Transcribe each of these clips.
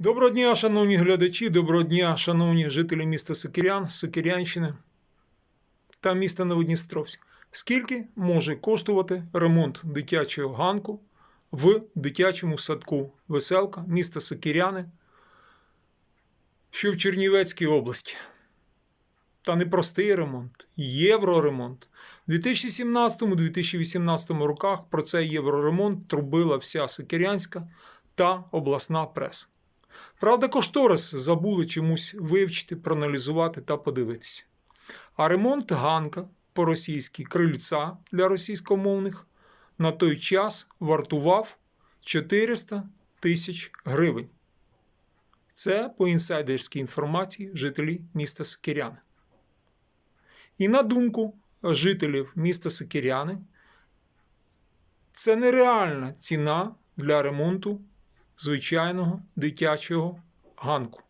Доброго дня, шановні глядачі, доброго дня, шановні жителі міста Сокирян, Сокирянщини та міста Новодністровськ. Скільки може коштувати ремонт дитячого ганку в дитячому садку Веселка міста Сокиряни, що в Чернівецькій області? Та не простий ремонт, євроремонт. У 2017-2018 роках про цей євроремонт трубила вся Сокирянська та обласна преса. Правда, кошторис забули чомусь вивчити, проаналізувати та подивитися. А ремонт ганка по-російськи крильця для російськомовних на той час вартував 400 тисяч гривень. Це по інсайдерській інформації жителі міста Сокиряни. І на думку жителів міста Сокиряни, це нереальна ціна для ремонту звичайного дитячого ганку.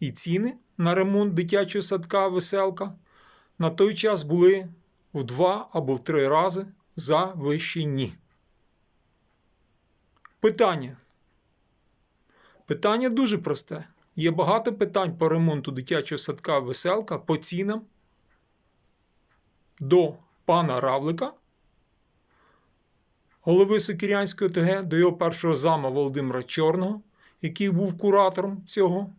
І ціни на ремонт дитячого садка веселка на той час були в два або в три рази завищені. Питання. Питання дуже просте. Є багато питань по ремонту дитячого садка веселка по цінам до пана Равлика голови Сокирянської ОТГ до його першого зама Володимира Чорного, який був куратором цього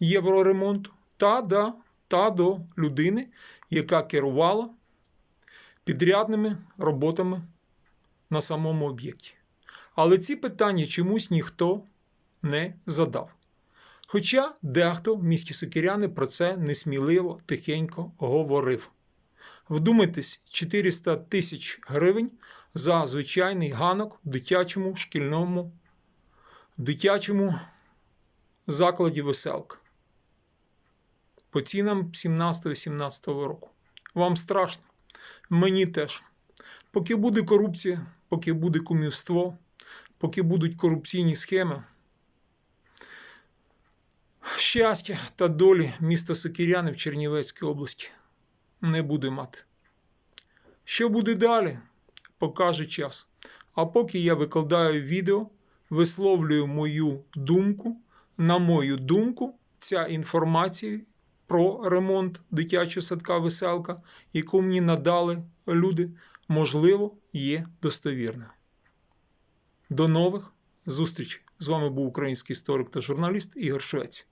євроремонту, та, да, та до людини, яка керувала підрядними роботами на самому об'єкті. Але ці питання чомусь ніхто не задав. Хоча дехто в місті Сокиряни про це несміливо тихенько говорив. Вдумайтесь, 400 тисяч гривень за звичайний ганок в дитячому шкільному дитячому закладі веселка. По цінам 17-18 року. Вам страшно? Мені теж. Поки буде корупція, поки буде кумівство, поки будуть корупційні схеми, щастя та долі міста Сокиряни в Чернівецькій області не буде мати. Що буде далі, покаже час. А поки я викладаю відео, висловлюю мою думку. На мою думку, ця інформація про ремонт дитячого садка веселка, яку мені надали люди, можливо, є достовірною. До нових зустрічей! З вами був український історик та журналіст Ігор Швець.